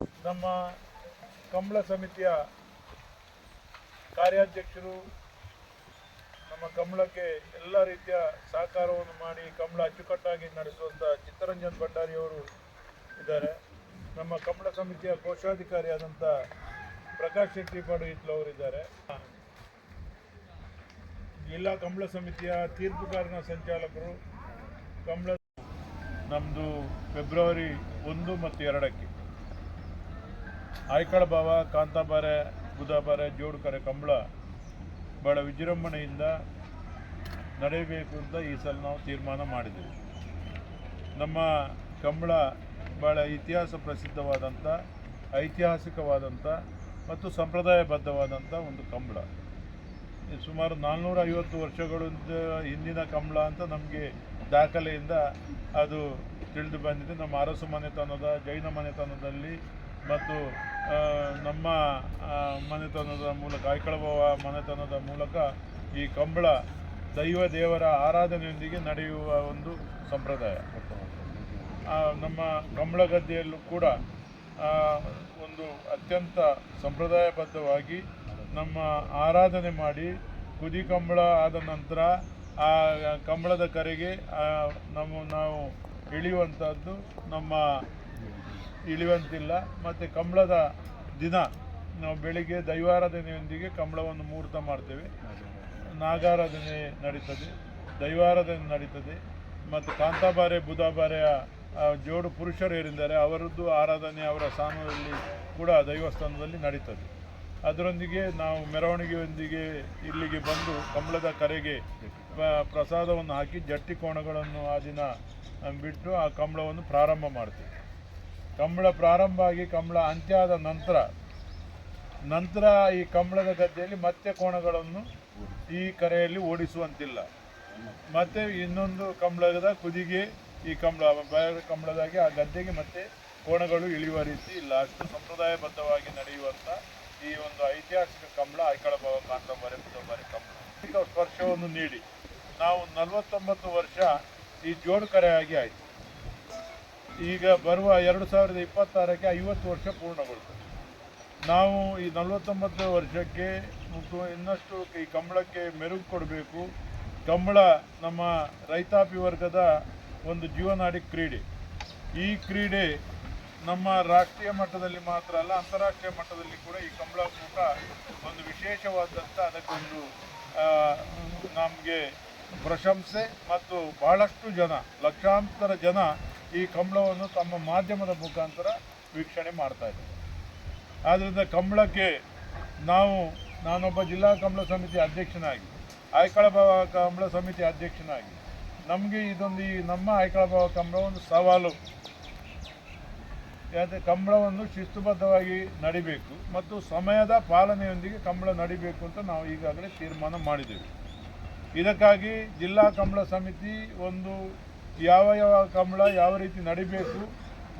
ನಮ್ಮ ಕಂಬಳ ಸಮಿತಿಯ ಕಾರ್ಯಾಧ್ಯಕ್ಷರು ನಮ್ಮ ಕಂಬಳಕ್ಕೆ ಎಲ್ಲ ರೀತಿಯ ಸಹಕಾರವನ್ನು ಮಾಡಿ ಕಂಬಳ ಅಚ್ಚುಕಟ್ಟಾಗಿ ನಡೆಸುವಂಥ ಚಿತ್ತರಂಜನ್ ಭಂಡಾರಿಯವರು ಇದ್ದಾರೆ. ನಮ್ಮ ಕಂಬಳ ಸಮಿತಿಯ ಕೋಶಾಧಿಕಾರಿಯಾದಂಥ ಪ್ರಕಾಶ್ ಶೆಟ್ಟಿ ಪಡುಯಿತ್ಲು ಅವರಿದ್ದಾರೆ ಜಿಲ್ಲಾ ಕಂಬಳ ಸಮಿತಿಯ ತೀರ್ಪುಗಾರನ ಸಂಚಾಲಕರು ಕಂಬಳ ನಮ್ಮದು ಫೆಬ್ರವರಿ ಒಂದು ಮತ್ತು ಎರಡಕ್ಕೆ. ಆಯ್ಕಳ ಭಾವ ಕಾಂತಾಬಾರೆ, ಬುಧಬಾರೆ, ಜೋಡುಕರೆ, ಕಂಬಳ ಭಾಳ ವಿಜೃಂಭಣೆಯಿಂದ ನಡೆಯಬೇಕು ಅಂತ ಈ ಸಲ ನಾವು ತೀರ್ಮಾನ ಮಾಡಿದ್ದೀವಿ. ನಮ್ಮ ಕಂಬಳ ಭಾಳ ಇತಿಹಾಸ ಪ್ರಸಿದ್ಧವಾದಂಥ, ಐತಿಹಾಸಿಕವಾದಂಥ ಮತ್ತು ಸಂಪ್ರದಾಯಬದ್ಧವಾದಂಥ ಒಂದು ಕಂಬಳ. ಸುಮಾರು ನಾಲ್ನೂರ ಐವತ್ತು ವರ್ಷಗಳಿಂದ ಹಿಂದಿನ ಕಂಬಳ ಅಂತ ನಮಗೆ ದಾಖಲೆಯಿಂದ ಅದು ತಿಳಿದು ಬಂದಿದೆ. ನಮ್ಮ ಅರಸು ಮನೆತನದ, ಜೈನ ಮನೆತನದಲ್ಲಿ ಮತ್ತು ನಮ್ಮ ಮನೆತನದ ಮೂಲಕ ಐಕಳಭವ ಮನೆತನದ ಮೂಲಕ ಈ ಕಂಬಳ ದೈವ ದೇವರ ಆರಾಧನೆಯೊಂದಿಗೆ ನಡೆಯುವ ಒಂದು ಸಂಪ್ರದಾಯ. ನಮ್ಮ ಕಂಬಳ ಗದ್ದೆಯಲ್ಲೂ ಕೂಡ ಒಂದು ಅತ್ಯಂತ ಸಂಪ್ರದಾಯಬದ್ಧವಾಗಿ ನಮ್ಮ ಆರಾಧನೆ ಮಾಡಿ, ಕುದಿ ಕಂಬಳ ಆದ ನಂತರ, ಆ, ಕಂಬಳದ ಕರೆಗೆ ನಮ್ಮ, ನಾವು ಇಳಿಯುವಂಥದ್ದು ನಮ್ಮ ಇಳಿಯುವಂತಿಲ್ಲ ಮತ್ತು ಕಂಬಳದ ದಿನ, ನಾವು ಬೆಳಿಗ್ಗೆ ದೈವಾರಾಧನೆಯೊಂದಿಗೆ ಕಂಬಳವನ್ನು ಮುಹೂರ್ತ ಮಾಡ್ತೇವೆ. ನಾಗಾರಾಧನೆ ನಡೀತದೆ, ದೈವಾರಾಧನೆ ನಡೀತದೆ. ಮತ್ತು ಕಾಂತಾಬಾರೆ, ಬುಧಾಬಾರೆಯ ಜೋಡು ಪುರುಷರು ಏರಿದ್ದಾರೆ ಅವರದ್ದು ಆರಾಧನೆ ಅವರ ಸ್ಥಾನದಲ್ಲಿ ಕೂಡ ದೈವಸ್ಥಾನದಲ್ಲಿ ನಡೀತದೆ. ಅದರೊಂದಿಗೆ ನಾವು ಮೆರವಣಿಗೆಯೊಂದಿಗೆ ಇಲ್ಲಿಗೆ ಬಂದು ಕಂಬಳದ ಕರೆಗೆ ಪ್ರಸಾದವನ್ನು ಹಾಕಿ ಜಟ್ಟಿ ಕೋಣಗಳನ್ನು ಆ ದಿನ ಬಿಟ್ಟು ಆ ಕಂಬಳವನ್ನು ಪ್ರಾರಂಭ ಮಾಡ್ತೀವಿ. ಕಂಬಳ ಪ್ರಾರಂಭ ಆಗಿ ಕಂಬಳ ಅಂತ್ಯ ಆದ ನಂತರ ನಂತರ ಈ ಕಂಬಳದ ಗದ್ದೆಯಲ್ಲಿ ಮತ್ತೆ ಕೋಣಗಳನ್ನು ಈ ಕರೆಯಲ್ಲಿ ಓಡಿಸುವಂತಿಲ್ಲ. ಮತ್ತೆ ಇನ್ನೊಂದು ಕಂಬಳದ ಕುದಿಗೆ ಈ ಕಂಬಳ ಕಂಬಳದಾಗಿ ಆ ಗದ್ದೆಗೆ ಮತ್ತೆ ಕೋಣಗಳು ಇಳಿಯುವ ರೀತಿ ಇಲ್ಲ. ಅಷ್ಟು ಸಂಪ್ರದಾಯಬದ್ಧವಾಗಿ ನಡೆಯುವಂಥ ಈ ಒಂದು ಐತಿಹಾಸಿಕ ಕಂಬಳ ಐಕಳಭವ ಕಾಂತಂಬರೆ ಬುಧಂಬರೆ ಕಂಬಳ. ಸ್ಪರ್ಶವನ್ನು ನೀಡಿ. ನಾವು ನಲವತ್ತೊಂಬತ್ತು ವರ್ಷ ಈ ಜೋಡು ಕರೆಯಾಗಿ ಆಯಿತು. ಈಗ ಬರುವ ಎರಡು ಸಾವಿರದ ಇಪ್ಪತ್ತಾರಕ್ಕೆ ಐವತ್ತು ವರ್ಷ ಪೂರ್ಣಗೊಳ್ತದೆ ನಾವು ಈ ನಲವತ್ತೊಂಬತ್ತು ವರ್ಷಕ್ಕೆ ಇನ್ನಷ್ಟು ಈ ಕಂಬಳಕ್ಕೆ ಮೆರುಗು ಕೊಡಬೇಕು. ಕಂಬಳ ನಮ್ಮ ರೈತಾಪಿ ವರ್ಗದ ಒಂದು ಜೀವನಾಡಿ ಕ್ರೀಡೆ. ಈ ಕ್ರೀಡೆ ನಮ್ಮ ರಾಷ್ಟ್ರೀಯ ಮಟ್ಟದಲ್ಲಿ ಮಾತ್ರ ಅಲ್ಲ, ಅಂತಾರಾಷ್ಟ್ರೀಯ ಮಟ್ಟದಲ್ಲಿ ಕೂಡ ಈ ಕಂಬಳ ಕೂಟ ಒಂದು ವಿಶೇಷವಾದಂಥ ಅದಕ್ಕೊಂದು ನಮಗೆ ಪ್ರಶಂಸೆ ಮತ್ತು ಬಹಳಷ್ಟು ಜನ, ಲಕ್ಷಾಂತರ ಜನ ಈ ಕಂಬಳವನ್ನು ತಮ್ಮ ಮಾಧ್ಯಮದ ಮುಖಾಂತರ ವೀಕ್ಷಣೆ ಮಾಡ್ತಾ ಇದ್ದಾರೆ. ಆದ್ದರಿಂದ ಕಂಬಳಕ್ಕೆ ನಾವು, ನಾನೊಬ್ಬ ಜಿಲ್ಲಾ ಕಂಬಳ ಸಮಿತಿ ಅಧ್ಯಕ್ಷನಾಗಿ ಆಯ್ಕಳಭಾವ ಕಂಬಳ ಸಮಿತಿ ಅಧ್ಯಕ್ಷನಾಗಿ, ನಮಗೆ ಇದೊಂದು ಈ ನಮ್ಮ ಆಯ್ಕಳಭಾವ ಕಂಬಳ ಒಂದು ಸವಾಲು. ಯಾಕೆ ಕಂಬಳವನ್ನು ಶಿಸ್ತುಬದ್ಧವಾಗಿ ನಡಿಬೇಕು ಮತ್ತು ಸಮಯದ ಪಾಲನೆಯೊಂದಿಗೆ ಕಂಬಳ ನಡಿಬೇಕು ಅಂತ ನಾವು ಈಗಾಗಲೇ ತೀರ್ಮಾನ ಮಾಡಿದ್ದೇವೆ. ಇದಕ್ಕಾಗಿ ಜಿಲ್ಲಾ ಕಂಬಳ ಸಮಿತಿ ಒಂದು ಯಾವ ಯಾವ ಕಂಬಳ ಯಾವ ರೀತಿ ನಡಿಬೇಕು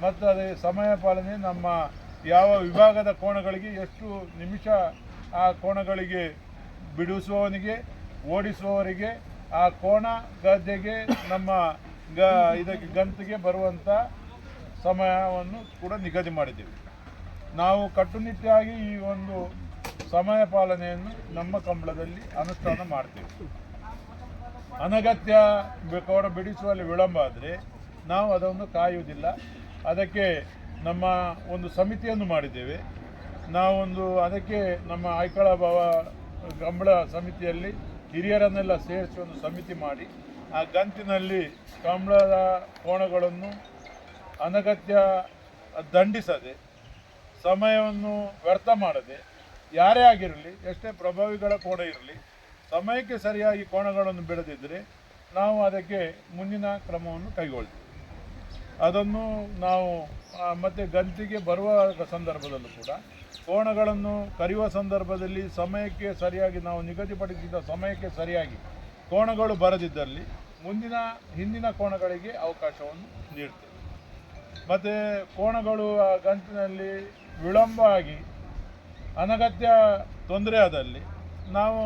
ಮತ್ತು ಅದೇ ಸಮಯ ಪಾಲನೆ ನಮ್ಮ ಯಾವ ವಿಭಾಗದ ಕೋಣಗಳಿಗೆ ಎಷ್ಟು ನಿಮಿಷ ಆ ಕೋಣಗಳಿಗೆ ಬಿಡಿಸುವವನಿಗೆ, ಓಡಿಸುವವರಿಗೆ, ಆ ಕೋಣ ಗದ್ದೆಗೆ, ನಮ್ಮ ಗ ಇದಕ್ಕೆ ಗಂತಿಗೆ ಬರುವಂಥ ಸಮಯವನ್ನು ಕೂಡ ನಿಗದಿ ಮಾಡಿದ್ದೇವೆ. ನಾವು ಕಟ್ಟುನಿಟ್ಟಾಗಿ ಈ ಒಂದು ಸಮಯ ಪಾಲನೆಯನ್ನು ನಮ್ಮ ಕಂಬಳದಲ್ಲಿ ಅನುಷ್ಠಾನ ಮಾಡ್ತೇವೆ. ಅನಗತ್ಯ ಬೇಕಾದ ಬಿಡಿಸುವಲ್ಲಿ ವಿಳಂಬ ಆದರೆ ನಾವು ಅದನ್ನು ಕಾಯುವುದಿಲ್ಲ. ಅದಕ್ಕೆ ನಮ್ಮ ಒಂದು ಸಮಿತಿಯನ್ನು ಮಾಡಿದ್ದೇವೆ. ನಾವೊಂದು ಅದಕ್ಕೆ ನಮ್ಮ ಆಯ್ಕಳ ಭಾವ ಕಂಬಳ ಸಮಿತಿಯಲ್ಲಿ ಹಿರಿಯರನ್ನೆಲ್ಲ ಸೇರಿಸಿ ಒಂದು ಸಮಿತಿ ಮಾಡಿ, ಆ ಗಂತಿನಲ್ಲಿ ಕಂಬಳದ ಕೋಣಗಳನ್ನು ಅನಗತ್ಯ ದಂಡಿಸದೆ, ಸಮಯವನ್ನು ವ್ಯರ್ಥ ಮಾಡದೆ, ಯಾರೇ ಆಗಿರಲಿ, ಎಷ್ಟೇ ಪ್ರಭಾವಿಗಳ ಕೋಣ ಇರಲಿ ಸಮಯಕ್ಕೆ ಸರಿಯಾಗಿ ಕೋಣಗಳನ್ನು ಬಿಡದಿದ್ದರೆ ನಾವು ಅದಕ್ಕೆ ಮುಂದಿನ ಕ್ರಮವನ್ನು ಕೈಗೊಳ್ತೀವಿ. ಅದನ್ನು ನಾವು ಮತ್ತು ಗಂತಿಗೆ ಬರುವ ಸಂದರ್ಭದಲ್ಲೂ ಕೂಡ ಕೋಣಗಳನ್ನು ಕರೆಯುವ ಸಂದರ್ಭದಲ್ಲಿ ಸಮಯಕ್ಕೆ ಸರಿಯಾಗಿ, ನಾವು ನಿಗದಿಪಡಿಸಿದ ಸಮಯಕ್ಕೆ ಸರಿಯಾಗಿ ಕೋಣಗಳು ಬರದಿದ್ದಲ್ಲಿ ಮುಂದಿನ, ಹಿಂದಿನ ಕೋಣಗಳಿಗೆ ಅವಕಾಶವನ್ನು ನೀಡ್ತೇವೆ. ಮತ್ತು ಕೋಣಗಳು ಆ ಗಂಟಿನಲ್ಲಿ ವಿಳಂಬ ಆಗಿ ಅನಗತ್ಯ ತೊಂದರೆ ಆದಲ್ಲಿ ನಾವು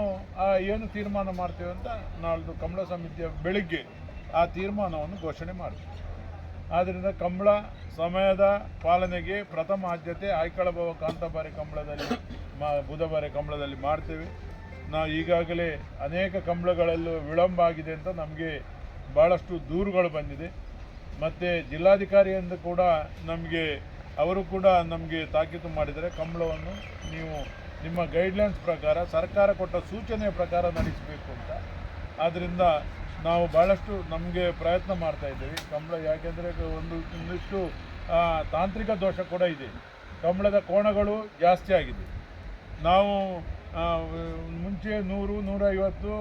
ಏನು ತೀರ್ಮಾನ ಮಾಡ್ತೇವೆ ಅಂತ ನಾಳ್ದು ಕಂಬಳ ಸಮಿತಿಯ ಬೆಳಿಗ್ಗೆ ಆ ತೀರ್ಮಾನವನ್ನು ಘೋಷಣೆ ಮಾಡ್ತೀವಿ. ಆದ್ದರಿಂದ ಕಂಬಳ ಸಮಯದ ಪಾಲನೆಗೆ ಪ್ರಥಮ ಆದ್ಯತೆ ಆಯ್ಕಳಭವ ಕಾಂತಬಾರಿ ಕಂಬಳದಲ್ಲಿ ಮಾ ಬುಧಬಾರಿ ಕಂಬಳದಲ್ಲಿ ಮಾಡ್ತೇವೆ. ನಾವು ಈಗಾಗಲೇ ಅನೇಕ ಕಂಬಳಗಳಲ್ಲೂ ವಿಳಂಬ ಆಗಿದೆ ಅಂತ ನಮಗೆ ಭಾಳಷ್ಟು ದೂರುಗಳು ಬಂದಿದೆ. ಮತ್ತು ಜಿಲ್ಲಾಧಿಕಾರಿಯಿಂದ ಕೂಡ ನಮಗೆ, ಅವರು ಕೂಡ ನಮಗೆ ತಾಕೀತು ಮಾಡಿದರೆ ಕಂಬಳವನ್ನು ನೀವು ನಿಮ್ಮ ಗೈಡ್ಲೈನ್ಸ್ ಪ್ರಕಾರ ಸರ್ಕಾರ ಕೊಟ್ಟ ಸೂಚನೆಯ ಪ್ರಕಾರ ನಡೆಸಬೇಕು ಅಂತ. ಆದ್ದರಿಂದ ನಾವು ಭಾಳಷ್ಟು ನಮಗೆ ಪ್ರಯತ್ನ ಮಾಡ್ತಾ ಇದ್ದೀವಿ. ಕಂಬಳ ಯಾಕೆಂದರೆ ಒಂದು ಒಂದಿಷ್ಟು ತಾಂತ್ರಿಕ ದೋಷ ಕೂಡ ಇದೆ. ಕಂಬಳದ ಕೋಣಗಳು ಜಾಸ್ತಿ ಆಗಿದೆ. ನಾವು ಮುಂಚೆ ನೂರು, ನೂರೈವತ್ತು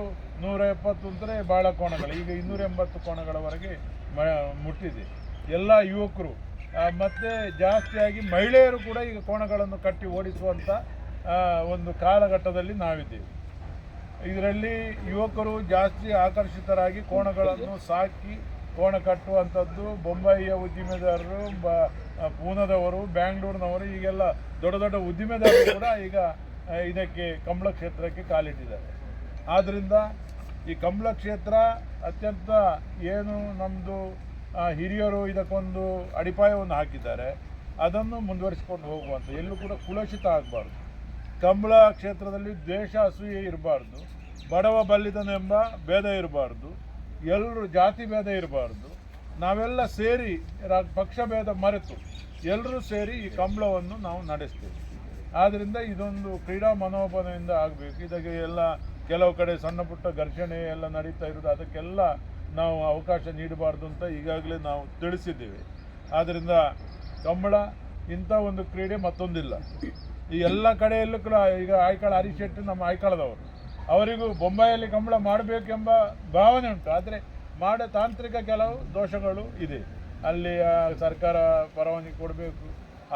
ನೂರ ಎಪ್ಪತ್ತು ಅಂದರೆ ಭಾಳ ಕೋಣಗಳು. ಈಗ ಇನ್ನೂರ ಎಂಬತ್ತು ಕೋಣಗಳವರೆಗೆ ಮ, ಮುಟ್ಟಿದೆ. ಎಲ್ಲ ಯುವಕರು ಮತ್ತು ಜಾಸ್ತಿಯಾಗಿ ಮಹಿಳೆಯರು ಕೂಡ ಈಗ ಕೋಣಗಳನ್ನು ಕಟ್ಟಿ ಓಡಿಸುವಂಥ ಒಂದು ಕಾಲಘಟ್ಟದಲ್ಲಿ ನಾವಿದ್ದೇವೆ. ಇದರಲ್ಲಿ ಯುವಕರು ಜಾಸ್ತಿ ಆಕರ್ಷಿತರಾಗಿ ಕೋಣಗಳನ್ನು ಸಾಕಿ ಕೋಣ ಕಟ್ಟುವಂಥದ್ದು ಬೊಂಬಾಯಿಯ ಉದ್ದಿಮೆದಾರರು, ಬ ಪೂನಾದವರು, ಬ್ಯಾಂಗ್ಳೂರಿನವರು, ಈಗೆಲ್ಲ ದೊಡ್ಡ ದೊಡ್ಡ ಉದ್ದಿಮೆದಾರರು ಕೂಡ ಈಗ ಇದಕ್ಕೆ ಕಂಬಳ ಕ್ಷೇತ್ರಕ್ಕೆ ಕಾಲಿಟ್ಟಿದ್ದಾರೆ. ಆದ್ದರಿಂದ ಈ ಕಂಬಳ ಕ್ಷೇತ್ರ ಅತ್ಯಂತ ಏನು ನಮ್ಮದು ಹಿರಿಯರು ಇದಕ್ಕೊಂದು ಅಡಿಪಾಯವನ್ನು ಹಾಕಿದ್ದಾರೆ. ಅದನ್ನು ಮುಂದುವರಿಸಿಕೊಂಡು ಹೋಗುವಂಥ ಎಲ್ಲೂ ಕೂಡ ಕುಲಷಿತ ಆಗಬಾರ್ದು. ಕಂಬಳ ಕ್ಷೇತ್ರದಲ್ಲಿ ದ್ವೇಷ, ಅಸೂಯೆ ಇರಬಾರ್ದು. ಬಡವ ಬಲ್ಲಿದನೆಂಬ ಭೇದ ಇರಬಾರ್ದು. ಎಲ್ಲರೂ ಜಾತಿ ಭೇದ ಇರಬಾರ್ದು. ನಾವೆಲ್ಲ ಸೇರಿ ಪಕ್ಷ ಭೇದ ಮರೆತು ಎಲ್ಲರೂ ಸೇರಿ ಈ ಕಂಬಳವನ್ನು ನಾವು ನಡೆಸ್ತೇವೆ. ಆದ್ದರಿಂದ ಇದೊಂದು ಕ್ರೀಡಾ ಮನೋಭಾವನೆಯಿಂದ ಆಗಬೇಕು. ಇದಕ್ಕೆ ಎಲ್ಲ ಕೆಲವು ಕಡೆ ಸಣ್ಣ ಪುಟ್ಟ ಘರ್ಷಣೆ ಎಲ್ಲ ನಡೀತಾ ಇರೋದು, ಅದಕ್ಕೆಲ್ಲ ನಾವು ಅವಕಾಶ ನೀಡಬಾರ್ದು ಅಂತ ಈಗಾಗಲೇ ನಾವು ತಿಳಿಸಿದ್ದೇವೆ. ಆದ್ದರಿಂದ ಕಂಬಳ ಇಂಥ ಒಂದು ಕ್ರೀಡೆ ಮತ್ತೊಂದಿಲ್ಲ. ಈ ಎಲ್ಲ ಕಡೆಯಲ್ಲೂ ಕೂಡ ಈಗ ಆಯ್ಕಾಳ ಹರೀಶ್ ಶೆಟ್ಟಿ ನಮ್ಮ ಆಯ್ಕಾಳದವರು. ಅವರಿಗೂ ಬೊಂಬಾಯಲ್ಲಿ ಕಂಬಳ ಮಾಡಬೇಕೆಂಬ ಭಾವನೆ ಉಂಟು. ಆದರೆ ಮಾಡ ತಾಂತ್ರಿಕ ಕೆಲವು ದೋಷಗಳು ಇದೆ. ಅಲ್ಲಿ ಸರ್ಕಾರ ಪರವಾನಗಿ ಕೊಡಬೇಕು,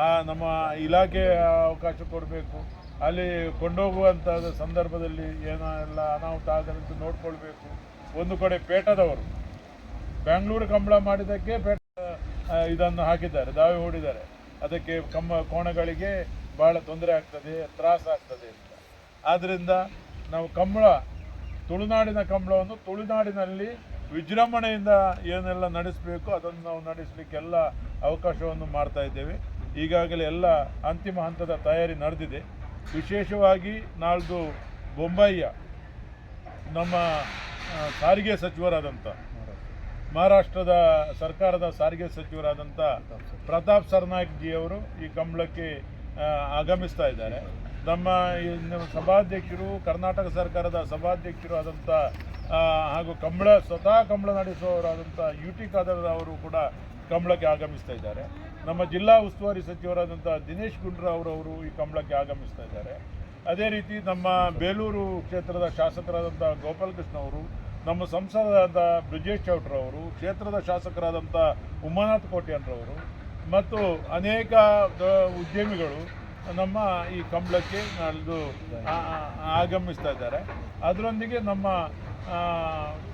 ಆ ನಮ್ಮ ಇಲಾಖೆ ಅವಕಾಶ ಕೊಡಬೇಕು, ಅಲ್ಲಿ ಕೊಂಡೋಗುವಂಥ ಸಂದರ್ಭದಲ್ಲಿ ಏನೋ ಎಲ್ಲ ಅನಾಹುತ ಆಗದಂತ ನೋಡಿಕೊಳ್ಬೇಕು. ಒಂದು ಕಡೆ ಪೇಟದವರು, ಬೆಂಗಳೂರು ಕಂಬಳ ಮಾಡಿದ್ದಕ್ಕೆ ಪೇಟ ಇದನ್ನು ಹಾಕಿದ್ದಾರೆ, ದಾವೆ ಹೂಡಿದ್ದಾರೆ. ಅದಕ್ಕೆ ಕಂಬ ಕೋಣಗಳಿಗೆ ಭಾಳ ತೊಂದರೆ ಆಗ್ತದೆ, ತ್ರಾಸ ಆಗ್ತದೆ ಅಂತ. ಆದ್ದರಿಂದ ನಾವು ಕಂಬಳ, ತುಳುನಾಡಿನ ಕಂಬಳವನ್ನು ತುಳುನಾಡಿನಲ್ಲಿ ವಿಜೃಂಭಣೆಯಿಂದ ಏನೆಲ್ಲ ನಡೆಸಬೇಕು ಅದನ್ನು ನಾವು ನಡೆಸಲಿಕ್ಕೆಲ್ಲ ಅವಕಾಶವನ್ನು ಮಾಡ್ತಾ ಇದ್ದೇವೆ. ಈಗಾಗಲೇ ಎಲ್ಲ ಅಂತಿಮ ಹಂತದ ತಯಾರಿ ನಡೆದಿದೆ. ವಿಶೇಷವಾಗಿ ನಾಳ್ದು ಬೊಂಬಾಯಿಯ, ನಮ್ಮ ಸಾರಿಗೆ ಸಚಿವರಾದಂಥ ಮಹಾರಾಷ್ಟ್ರದ ಸರ್ಕಾರದ ಸಾರಿಗೆ ಸಚಿವರಾದಂಥ ಪ್ರತಾಪ್ ಸರ್ನಾಯ್ಕ್ ಜಿ ಅವರು ಈ ಕಂಬಳಕ್ಕೆ ಆಗಮಿಸ್ತಾ ಇದ್ದಾರೆ. ನಮ್ಮ ಸಭಾಧ್ಯಕ್ಷರು, ಕರ್ನಾಟಕ ಸರ್ಕಾರದ ಸಭಾಧ್ಯಕ್ಷರು ಆದಂಥ ಹಾಗೂ ಕಂಬಳ, ಸ್ವತಃ ಕಂಬಳ ನಡೆಸುವವರಾದಂಥ ಯು ಟಿ ಖಾದರ್ ಅವರು ಕೂಡ ಕಂಬಳಕ್ಕೆ ಆಗಮಿಸ್ತಾ ಇದ್ದಾರೆ. ನಮ್ಮ ಜಿಲ್ಲಾ ಉಸ್ತುವಾರಿ ಸಚಿವರಾದಂಥ ದಿನೇಶ್ ಗುಂಡ್ರಾವ್ ಅವರು ಈ ಕಂಬಳಕ್ಕೆ ಆಗಮಿಸ್ತಾ ಇದ್ದಾರೆ. ಅದೇ ರೀತಿ ನಮ್ಮ ಬೇಲೂರು ಕ್ಷೇತ್ರದ ಶಾಸಕರಾದಂಥ ಗೋಪಾಲಕೃಷ್ಣ ಅವರು, ನಮ್ಮ ಸಂಸದರಾದ ಬ್ರಿಜೇಶ್ ಚೌಟ್ರವರು ಕ್ಷೇತ್ರದ ಶಾಸಕರಾದಂಥ ಉಮಾನಾಥ್ ಕೋಟ್ಯಾನ್ರವರು ಮತ್ತು ಅನೇಕ ಉದ್ಯಮಿಗಳು ನಮ್ಮ ಈ ಕಂಬಳಕ್ಕೆ ಆ- ಆಗಮಿಸ್ತಾ ಇದ್ದಾರೆ. ಅದರೊಂದಿಗೆ ನಮ್ಮ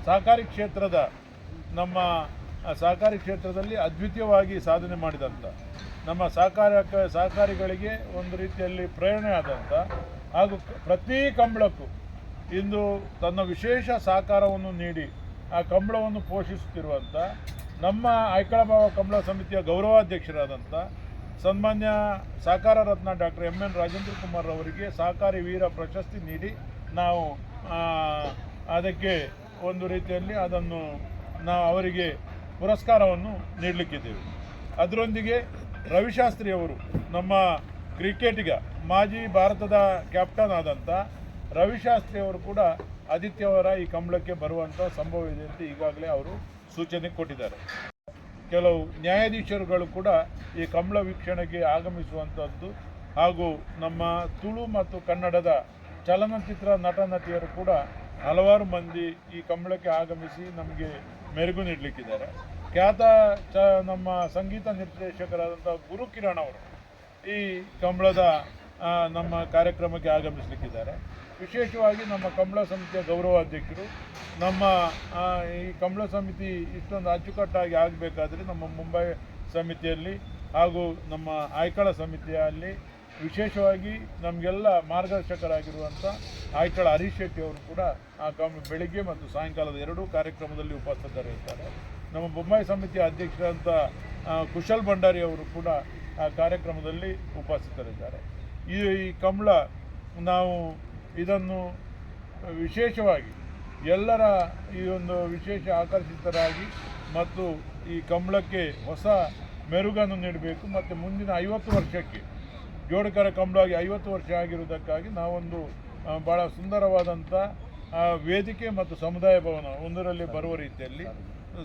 ಸಹಕಾರಿ ಕ್ಷೇತ್ರದ ನಮ್ಮ ಸಹಕಾರಿ ಕ್ಷೇತ್ರದಲ್ಲಿ ಅದ್ವಿತೀಯವಾಗಿ ಸಾಧನೆ ಮಾಡಿದಂಥ ನಮ್ಮ ಸಹಕಾರ, ಸಹಕಾರಿಗಳಿಗೆ ಒಂದು ರೀತಿಯಲ್ಲಿ ಪ್ರೇರಣೆ ಆದಂಥ ಹಾಗೂ ಪ್ರತಿ ಕಂಬಳಕ್ಕೂ ಇಂದು ತನ್ನ ವಿಶೇಷ ಸಹಕಾರವನ್ನು ನೀಡಿ ಆ ಕಂಬಳವನ್ನು ಪೋಷಿಸುತ್ತಿರುವಂಥ ನಮ್ಮ ಐಕಳಬಾವ ಕಂಬಳ ಸಮಿತಿಯ ಗೌರವಾಧ್ಯಕ್ಷರಾದಂಥ ಸನ್ಮಾನ್ಯ Sahakara Ratna doctor M N Rajendra Kumar ಅವರಿಗೆ ಸಹಕಾರಿ ವೀರ ಪ್ರಶಸ್ತಿ ನೀಡಿ ನಾವು ಅದಕ್ಕೆ ಒಂದು ರೀತಿಯಲ್ಲಿ ಅದನ್ನು ನಾವು ಅವರಿಗೆ ಪುರಸ್ಕಾರವನ್ನು ನೀಡಲಿಕ್ಕಿದ್ದೇವೆ. ಅದರೊಂದಿಗೆ ರವಿಶಾಸ್ತ್ರಿ ಅವರು ನಮ್ಮ ಕ್ರಿಕೆಟಿಗ, ಮಾಜಿ ಭಾರತದ ಕ್ಯಾಪ್ಟನ್ ಆದಂಥ ರವಿಶಾಸ್ತ್ರಿ ಅವರು ಕೂಡ ಆದಿತ್ಯವಾರ ಈ ಕಂಬಳಕ್ಕೆ ಬರುವಂಥ ಸಂಭವ ಇದೆ ಅಂತ ಈಗಾಗಲೇ ಅವರು ಸೂಚನೆ ಕೊಟ್ಟಿದ್ದಾರೆ. ಕೆಲವು ನ್ಯಾಯಾಧೀಶರುಗಳು ಕೂಡ ಈ ಕಂಬಳ ವೀಕ್ಷಣೆಗೆ ಆಗಮಿಸುವಂಥದ್ದು ಹಾಗೂ ನಮ್ಮ ತುಳು ಮತ್ತು ಕನ್ನಡದ ಚಲನಚಿತ್ರ ನಟ ನಟಿಯರು ಕೂಡ ಹಲವಾರು ಮಂದಿ ಈ ಕಂಬಳಕ್ಕೆ ಆಗಮಿಸಿ ನಮಗೆ ಮೆರುಗು ನೀಡಲಿಕ್ಕಿದ್ದಾರೆ. ಖ್ಯಾತ ಚ ನಮ್ಮ ಸಂಗೀತ ನಿರ್ದೇಶಕರಾದಂಥ ಗುರು ಕಿರಣ್ ಅವರು ಈ ಕಂಬಳದ ನಮ್ಮ ಕಾರ್ಯಕ್ರಮಕ್ಕೆ ಆಗಮಿಸಲಿಕ್ಕಿದ್ದಾರೆ. ವಿಶೇಷವಾಗಿ ನಮ್ಮ ಕಂಬಳ ಸಮಿತಿಯ ಗೌರವಾಧ್ಯಕ್ಷರು ನಮ್ಮ ಈ ಕಂಬಳ ಸಮಿತಿ ಇಷ್ಟೊಂದು ಅಚ್ಚುಕಟ್ಟಾಗಿ ಆಗಬೇಕಾದ್ರೆ ನಮ್ಮ ಮುಂಬೈ ಸಮಿತಿಯಲ್ಲಿ ಹಾಗೂ ನಮ್ಮ ಆಯ್ಕಳ ಸಮಿತಿಯಲ್ಲಿ ವಿಶೇಷವಾಗಿ ನಮಗೆಲ್ಲ ಮಾರ್ಗದರ್ಶಕರಾಗಿರುವಂಥ ಆಯ್ಕಳ ಹರೀಶ್ ಶೆಟ್ಟಿ ಅವರು ಕೂಡ ಆ ಬೆಳಿಗ್ಗೆ ಮತ್ತು ಸಾಯಂಕಾಲದ ಎರಡೂ ಕಾರ್ಯಕ್ರಮದಲ್ಲಿ ಉಪಸ್ಥಿತರಿರ್ತಾರೆ. ನಮ್ಮ ಮುಂಬೈ ಸಮಿತಿಯ ಅಧ್ಯಕ್ಷರಾದಂಥ ಕುಶಲ್ ಭಂಡಾರಿ ಅವರು ಕೂಡ ಆ ಕಾರ್ಯಕ್ರಮದಲ್ಲಿ ಉಪಸ್ಥಿತರಿದ್ದಾರೆ. ಈ ಕಂಬಳ ನಾವು ಇದನ್ನು ವಿಶೇಷವಾಗಿ ಎಲ್ಲರ ಈ ಒಂದು ವಿಶೇಷ ಆಕರ್ಷಿತರಾಗಿ ಮತ್ತು ಈ ಕಂಬಳಕ್ಕೆ ಹೊಸ ಮೆರುಗನ್ನು ನೀಡಬೇಕು. ಮತ್ತು ಮುಂದಿನ ಐವತ್ತು ವರ್ಷಕ್ಕೆ ಜೋಡಕರ ಕಂಬಳಾಗಿ ಐವತ್ತು ವರ್ಷ ಆಗಿರುವುದಕ್ಕಾಗಿ ನಾವೊಂದು ಭಾಳ ಸುಂದರವಾದಂಥ ವೇದಿಕೆ ಮತ್ತು ಸಮುದಾಯ ಭವನ ಒಂದರಲ್ಲಿ ಬರುವ ರೀತಿಯಲ್ಲಿ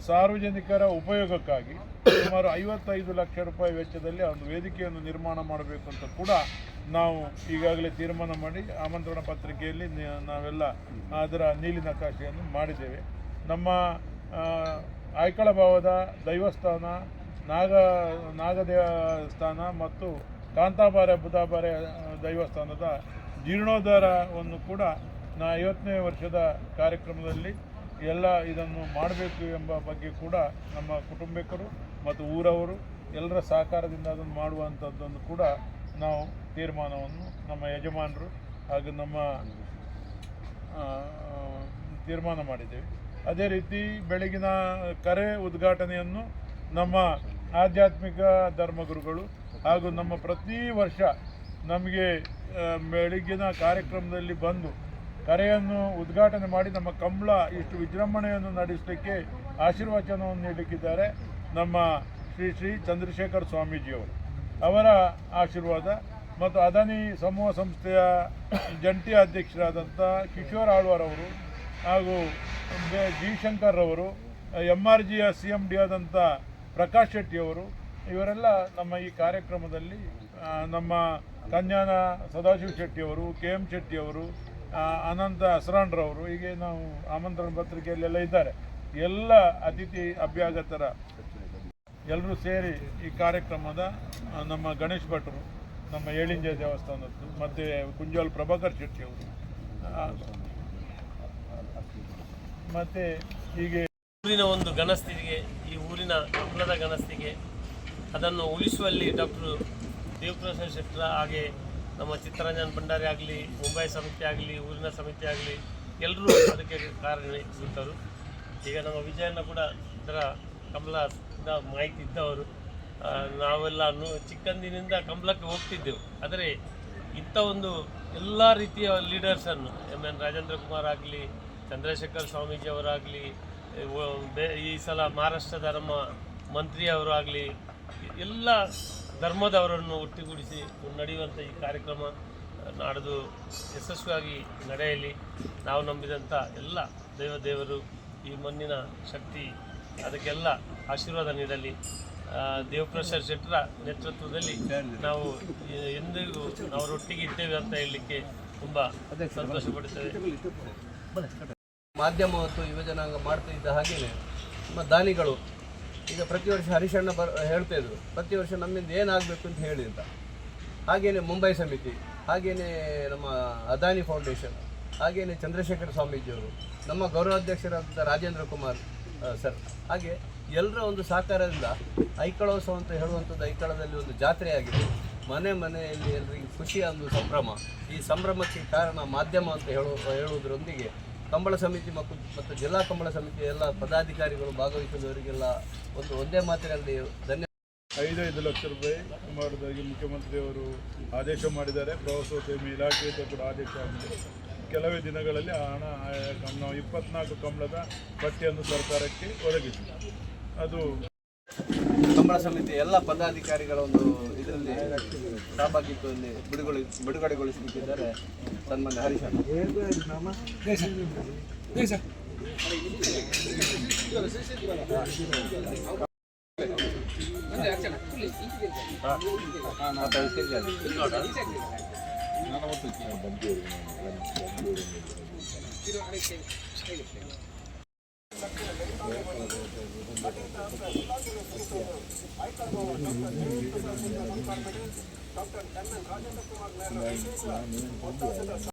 ಸಾರ್ವಜನಿಕರ ಉಪಯೋಗಕ್ಕಾಗಿ ಸುಮಾರು ಐವತ್ತೈದು ಲಕ್ಷ ರೂಪಾಯಿ ವೆಚ್ಚದಲ್ಲಿ ಒಂದು ವೇದಿಕೆಯನ್ನು ನಿರ್ಮಾಣ ಮಾಡಬೇಕು ಅಂತ ಕೂಡ ನಾವು ಈಗಾಗಲೇ ತೀರ್ಮಾನ ಮಾಡಿ ಆಮಂತ್ರಣ ಪತ್ರಿಕೆಯಲ್ಲಿ ನಾವೆಲ್ಲ ಅದರ ನೀಲಿ ನಕಾಶೆಯನ್ನು ಮಾಡಿದ್ದೇವೆ. ನಮ್ಮ ಆಯ್ಕಳಭಾವದ ಆಯ್ಕಳ ಭಾವದ ದೈವಸ್ಥಾನ, ನಾಗ, ನಾಗದೇವ ಸ್ಥಾನ ಮತ್ತು ಕಾಂತಾಬಾರೆ ಬುಧಾಬಾರೆ ದೈವಸ್ಥಾನದ ಜೀರ್ಣೋದ್ಧಾರವನ್ನು ಕೂಡ ನಾ ಐವತ್ತನೇ ವರ್ಷದ ಕಾರ್ಯಕ್ರಮದಲ್ಲಿ ಎಲ್ಲ ಇದನ್ನು ಮಾಡಬೇಕು ಎಂಬ ಬಗ್ಗೆ ಕೂಡ ನಮ್ಮ ಕುಟುಂಬಿಕರು ಮತ್ತು ಊರವರು ಎಲ್ಲರ ಸಹಕಾರದಿಂದ ಅದನ್ನು ಮಾಡುವಂಥದ್ದನ್ನು ಕೂಡ ನಾವು ತೀರ್ಮಾನವನ್ನು ನಮ್ಮ ಯಜಮಾನರು ಹಾಗೂ ನಮ್ಮ ತೀರ್ಮಾನ ಮಾಡಿದ್ದೇವೆ. ಅದೇ ರೀತಿ ಬೆಳಗಿನ ಕರೆ ಉದ್ಘಾಟನೆಯನ್ನು ನಮ್ಮ ಆಧ್ಯಾತ್ಮಿಕ ಧರ್ಮಗುರುಗಳು ಹಾಗೂ ನಮ್ಮ ಪ್ರತಿ ವರ್ಷ ನಮಗೆ ಬೆಳಗ್ಗಿನ ಕಾರ್ಯಕ್ರಮದಲ್ಲಿ ಬಂದು ಕರೆಯನ್ನು ಉದ್ಘಾಟನೆ ಮಾಡಿ ನಮ್ಮ ಕಂಬಳ ಇಷ್ಟು ವಿಜೃಂಭಣೆಯನ್ನು ನಡೆಸಲಿಕ್ಕೆ ಆಶೀರ್ವಚನವನ್ನು ನೀಡಲಿಕ್ಕಿದ್ದಾರೆ ನಮ್ಮ ಶ್ರೀ ಶ್ರೀ ಚಂದ್ರಶೇಖರ್ ಸ್ವಾಮೀಜಿಯವರು. ಅವರ ಆಶೀರ್ವಾದ ಮತ್ತು ಅದಾನಿ ಸಮೂಹ ಸಂಸ್ಥೆಯ ಜಂಟಿ ಅಧ್ಯಕ್ಷರಾದಂಥ ಕಿಶೋರ್ ಆಳ್ವಾರ್ ಅವರು ಹಾಗೂ ಜಿ ಶಂಕರ್ ಅವರು ಎಂ ಆರ್ ಜಿಯ ಸಿ ಎಂ ಡಿ ಆದಂಥ ಪ್ರಕಾಶ್ ಶೆಟ್ಟಿಯವರು ಇವರೆಲ್ಲ ನಮ್ಮ ಈ ಕಾರ್ಯಕ್ರಮದಲ್ಲಿ ನಮ್ಮ ಕನ್ಯಾನ ಸದಾಶಿವ ಶೆಟ್ಟಿಯವರು ಕೆ ಎಂ ಶೆಟ್ಟಿಯವರು ಅನಂತ ಹಸ್ರಾಣ್ರವರು ಹೀಗೆ ನಾವು ಆಮಂತ್ರಣ ಪತ್ರಿಕೆಯಲ್ಲೆಲ್ಲ ಇದ್ದಾರೆ. ಎಲ್ಲ ಅತಿಥಿ ಅಭ್ಯಾಗತರ ಎಲ್ಲರೂ ಸೇರಿ ಈ ಕಾರ್ಯಕ್ರಮದ ನಮ್ಮ ಗಣೇಶ್ ಭಟ್ರು, ನಮ್ಮ ಏಳಿಂಜ ದೇವಸ್ಥಾನದ್ದು, ಮತ್ತು ಕುಂಜೋಲ್ ಪ್ರಭಾಕರ್ ಶೆಟ್ಟಿ ಅವರು. ಮತ್ತು ಹೀಗೆ ಊರಿನ ಒಂದು ಘನಸ್ಥಿತಿಗೆ ಈ ಊರಿನ ಕಂಬಳದ ಘನಸ್ಥಿತಿಗೆ ಅದನ್ನು ಉಳಿಸುವಲ್ಲಿ ಡಾಕ್ಟರ್ ದೇವಪ್ರಸಾದ್ ಶೆಟ್ಟರ ಹಾಗೆ ನಮ್ಮ ಚಿತ್ತರಂಜನ್ ಭಂಡಾರಿ ಆಗಲಿ, ಮುಂಬೈ ಸಮಿತಿ ಆಗಲಿ, ಊರಿನ ಸಮಿತಿ ಆಗಲಿ ಎಲ್ಲರೂ ಅದಕ್ಕೆ ಕಾರ್ಯನಿರ್ವಹಿಸುತ್ತರು ಈಗ ನಮ್ಮ ವಿಜಯಣ್ಣ ಕೂಡ ಇದರ ಕಂಬಳದ ಮಾಹಿತಿ ಇದ್ದವರು. ನಾವೆಲ್ಲ ಚಿಕ್ಕಂದಿನಿಂದ ಕಂಬಳಕ್ಕೆ ಹೋಗ್ತಿದ್ದೆವು. ಆದರೆ ಇಂಥ ಒಂದು ಎಲ್ಲ ರೀತಿಯ ಲೀಡರ್ಸನ್ನು ಎಂ ಎನ್ ರಾಜೇಂದ್ರ ಕುಮಾರ್ ಆಗಲಿ, ಚಂದ್ರಶೇಖರ್ ಸ್ವಾಮೀಜಿ ಅವರಾಗಲಿ ಈ ಸಲ ಮಹಾರಾಷ್ಟ್ರದ ನಮ್ಮ ಮಂತ್ರಿಯವರು ಆಗಲಿ ಎಲ್ಲ ಧರ್ಮದವರನ್ನು ಒಟ್ಟುಗೂಡಿಸಿ ನಡೆಯುವಂಥ ಈ ಕಾರ್ಯಕ್ರಮ ನಾಡಿದು ಯಶಸ್ವಿಯಾಗಿ ನಡೆಯಲಿ. ನಾವು ನಂಬಿದಂಥ ಎಲ್ಲ ದೇವದೇವರು ಈ ಮಣ್ಣಿನ ಶಕ್ತಿ, ಅದಕ್ಕೆಲ್ಲ ಆಶೀರ್ವಾದ ನೀಡಲಿ. ದೇವಪ್ರಸಾದ್ ಶೆಟ್ಟರ ನೇತೃತ್ವದಲ್ಲಿ ನಾವು ಎಂದಿಗೂ ಅವರೊಟ್ಟಿಗೆ ಇದ್ದೇವೆ ಅಂತ ಹೇಳಲಿಕ್ಕೆ ತುಂಬ ಸಂತೋಷಪಡುತ್ತೇವೆ ಮಾಧ್ಯಮ ಮತ್ತು ಯುವಜನಾಂಗ ಮಾಡ್ತಾ ಇದ್ದ ಹಾಗೆಯೇ ನಮ್ಮ ದಾನಿಗಳು ಈಗ ಪ್ರತಿ ವರ್ಷ ಹರಿಶಣ್ಣ ಬರ್, ಹೇಳ್ತಾ ಇದ್ರು. ಪ್ರತಿ ವರ್ಷ ನಮ್ಮಿಂದ ಏನಾಗಬೇಕು ಅಂತ ಹೇಳಿ ಅಂತ. ಹಾಗೇನೆ ಮುಂಬೈ ಸಮಿತಿ, ಹಾಗೇನೆ ನಮ್ಮ ಅದಾನಿ ಫೌಂಡೇಶನ್, ಹಾಗೇನೆ ಚಂದ್ರಶೇಖರ ಸ್ವಾಮೀಜಿಯವರು, ನಮ್ಮ ಗೌರವಾಧ್ಯಕ್ಷರಾದ ರಾಜೇಂದ್ರ ಕುಮಾರ್ ಸರ್, ಹಾಗೆ ಎಲ್ಲರ ಒಂದು ಸಹಕಾರದಿಂದ ಐಕಳೋತ್ಸವ ಅಂತ ಹೇಳುವಂಥದ್ದು ಐಕಳದಲ್ಲಿ ಒಂದು ಜಾತ್ರೆಯಾಗಿದೆ. ಮನೆ ಮನೆಯಲ್ಲಿ ಎಲ್ಲರಿಗೆ ಖುಷಿಯ ಒಂದು ಸಂಭ್ರಮ. ಈ ಸಂಭ್ರಮಕ್ಕೆ ಕಾರಣ ಮಾಧ್ಯಮ ಅಂತ ಹೇಳುವ ಹೇಳುವುದರೊಂದಿಗೆ ಕಂಬಳ ಸಮಿತಿ ಮತ್ತು ಮತ್ತು ಜಿಲ್ಲಾ ಕಂಬಳ ಸಮಿತಿ ಎಲ್ಲ ಪದಾಧಿಕಾರಿಗಳು ಭಾಗವಹಿಸಿದವರಿಗೆಲ್ಲ ಒಂದು ಒಂದೇ ಮಾತಿನಲ್ಲಿ ಧನ್ಯ ಐದೈದು ಲಕ್ಷ ರೂಪಾಯಿ ಮಾಡುವುದಾಗಿ ಮುಖ್ಯಮಂತ್ರಿಯವರು ಆದೇಶ ಮಾಡಿದ್ದಾರೆ. ಪ್ರವಾಸೋದ್ಯಮ ಇಲಾಖೆಯಿಂದ ಕೂಡ ಆದೇಶ ಆಗಿದೆ. ಕೆಲವೇ ದಿನಗಳಲ್ಲಿ ಆ ಹಣ ನಾವು ಇಪ್ಪತ್ನಾಲ್ಕು ಕಂಬಳದ ಪಟ್ಟಿಯನ್ನು ಸರ್ಕಾರಕ್ಕೆ ಒದಗಿಸಿದೆ. ಅದು ಚುನಾವಣಾ ಸಮಿತಿ ಎಲ್ಲ ಪದಾಧಿಕಾರಿಗಳ ಒಂದು ಇದರಲ್ಲಿ ಸಹಭಾಗಿತ್ವದಲ್ಲಿ ಬಿಡುಗಡೆ ಬಿಡುಗಡೆಗೊಳಿಸಲಿಕ್ಕಿದ್ದಾರೆ ಸನ್ಮಾನ್ಯ Harish ಮಾತಾಡ್ತಿದ್ದೇನೆ icon doctor MN Rajendra Kumar నేర